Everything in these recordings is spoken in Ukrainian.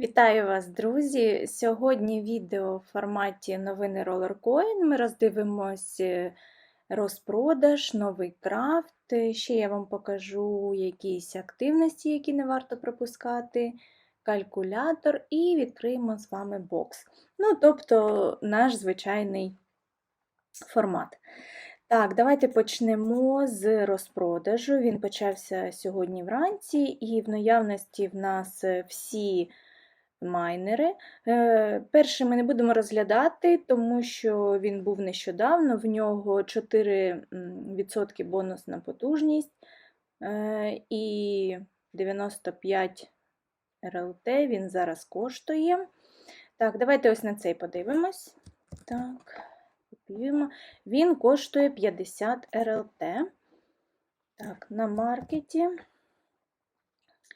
Вітаю вас, друзі! Сьогодні відео в форматі новини Rollercoin. Ми роздивимось е, розпродаж, новий крафт. Ще я вам покажу якісь активності, які не варто пропускати, калькулятор і відкриємо з вами бокс. Ну, тобто наш звичайний формат. Так, давайте почнемо з розпродажу. Він почався сьогодні вранці, і в наявності в нас е, всі майнери. Е, Перший ми не будемо розглядати, тому що він був нещодавно, в нього 4% бонус на потужність е, і 95 РЛТ він зараз коштує. Так, давайте ось на цей подивимось. Так, копіюємо. Він коштує 50 РЛТ. Так, на маркеті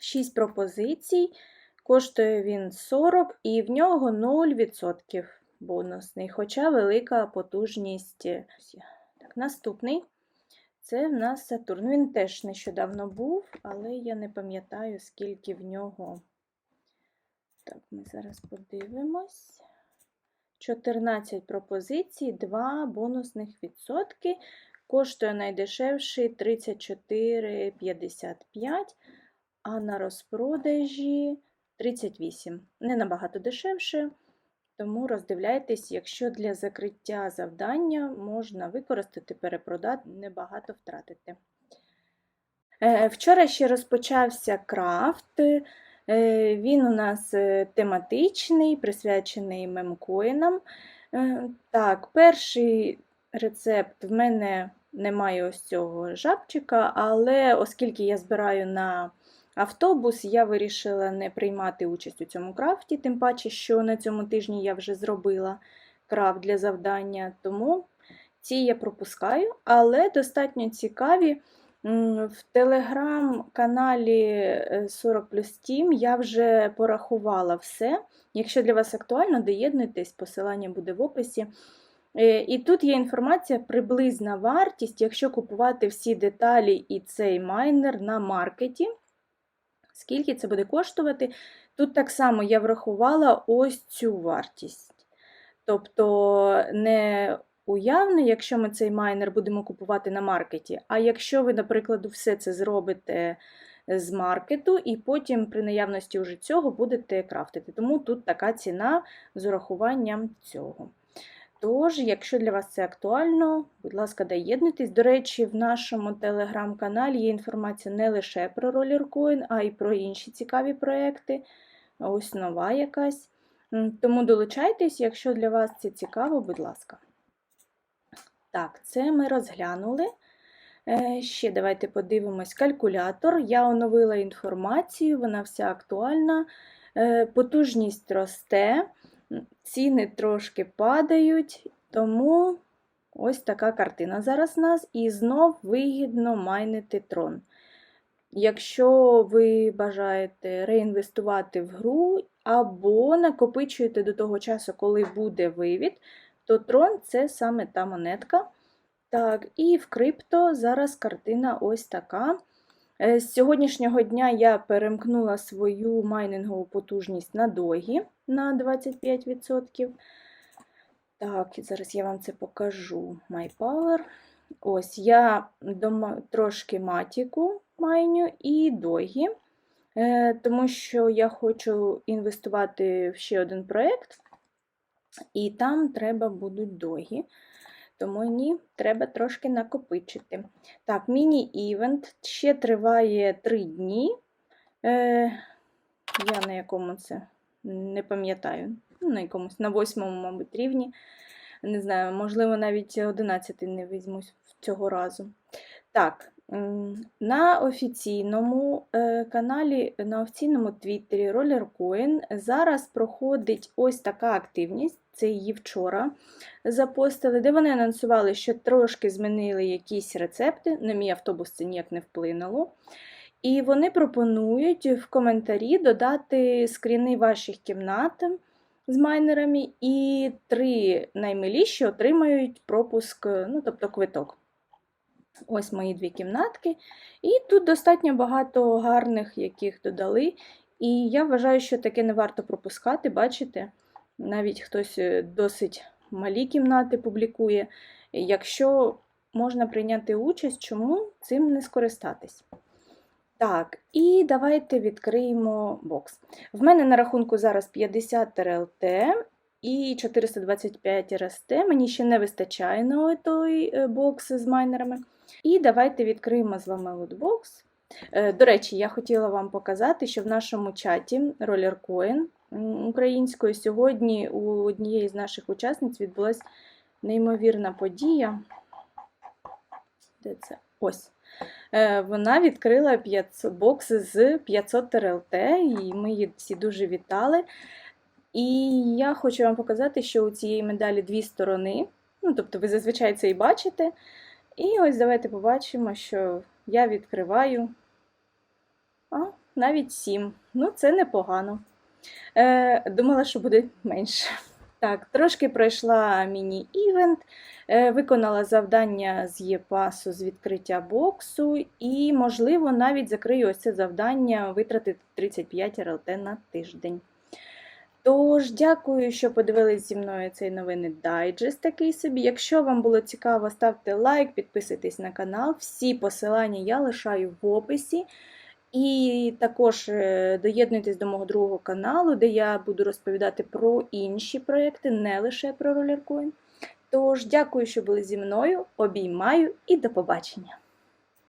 6 пропозицій. Коштує він 40 і в нього 0% бонусний, хоча велика потужність. Так, Наступний це в нас Сатурн. Він теж нещодавно був, але я не пам'ятаю, скільки в нього. Так, ми зараз подивимось. 14 пропозицій, 2 бонусних відсотки. Коштує найдешевший 34,55, а на розпродажі 38. Не набагато дешевше, тому роздивляйтесь, якщо для закриття завдання можна використати, перепродати, небагато втратити. Е, Вчора ще розпочався крафт. Е, Він у нас е, тематичний, присвячений мемкоїнам. Так, перший рецепт в мене немає ось цього жабчика, але оскільки я збираю на автобус, я вирішила не приймати участь у цьому крафті, тим паче, що на цьому тижні я вже зробила крафт для завдання, тому ці я пропускаю, але достатньо цікаві. В телеграм-каналі 40 плюс Team я вже порахувала все. Якщо для вас актуально, доєднуйтесь, посилання буде в описі. Е, І тут є інформація, приблизна вартість, якщо купувати всі деталі і цей майнер на маркеті. Скільки це буде коштувати? Тут так само я врахувала ось цю вартість. Тобто не уявно, якщо ми цей майнер будемо купувати на маркеті, а якщо ви, наприклад, все це зробите з маркету, і потім при наявності уже цього будете крафтити. Тому тут така ціна з урахуванням цього. Тож, якщо для вас це актуально, будь ласка, доєднуйтесь. До речі, в нашому телеграм-каналі є інформація не лише про Rollercoin, а й про інші цікаві проекти. Ось нова якась. Тому долучайтесь, якщо для вас це цікаво, будь ласка. Так, це ми розглянули. Е, Ще давайте подивимось калькулятор. Я оновила інформацію, вона вся актуальна. Е, Потужність росте, ціни трошки падають, тому ось така картина зараз у нас. І знов вигідно майнити трон. Якщо ви бажаєте реінвестувати в гру або накопичуєте до того часу, коли буде вивід, то трон це саме та монетка. Так, і в крипто зараз картина ось така. Е, З сьогоднішнього дня я перемкнула свою майнингову потужність на догі на 25%. Так, зараз я вам це покажу. MyPower. Ось я трошки матіку майню і догі, е, тому що я хочу інвестувати в ще один проєкт, і там треба будуть догі. Тому мені треба трошки накопичити. Так, міні-івент ще триває 3 дні. Е, я на якому це не пам'ятаю. Ну, на якомусь на восьмому, мабуть, рівні. Не знаю, можливо, навіть 11 не візьмусь цього разу. Так, на офіційному е, каналі, на офіційному твіттері Rollercoin зараз проходить ось така активність. Це її вчора запостили, де вони анонсували, що трошки змінили якісь рецепти. На мій автобус це ніяк не вплинуло. І вони пропонують в коментарі додати скріни ваших кімнат з майнерами, і три наймиліші отримають пропуск, ну, тобто квиток. Ось мої дві кімнатки. І тут достатньо багато гарних, яких додали. І я вважаю, що таке не варто пропускати, бачите, навіть хтось е, досить малі кімнати публікує. Якщо можна прийняти участь, чому цим не скористатись? Так, і давайте відкриємо бокс. В мене на рахунку зараз 50 ТРЛТ і 425 РСТ. Мені ще не вистачає на той е, бокс з майнерами. І давайте відкриємо з вами лутбокс. Е, До речі, я хотіла вам показати, що в нашому чаті RollerCoin українською сьогодні у однієї з наших учасниць відбулася неймовірна подія. Де це? Ось. Е, Вона відкрила 500 бокс з 500 ТРЛТ, і ми її всі дуже вітали. І я хочу вам показати, що у цієї медалі дві сторони. Ну, тобто, ви зазвичай це і бачите. І ось давайте побачимо, що я відкриваю а, навіть 7. Ну, це непогано. Е, думала, що буде менше. Так, трошки пройшла міні-івент, е, виконала завдання з ЄПАСу з відкриття боксу, і, можливо, навіть закрию ось це завдання витратити 35 РЛТ на тиждень. Тож, дякую, що подивились зі мною цей новинний дайджест такий собі. Якщо вам було цікаво, ставте лайк, підписуйтесь на канал. Всі посилання я лишаю в описі. І також е, доєднуйтесь до мого другого каналу, де я буду розповідати про інші проекти, не лише про ролеркоін. Тож, дякую, що були зі мною. Обіймаю і до побачення!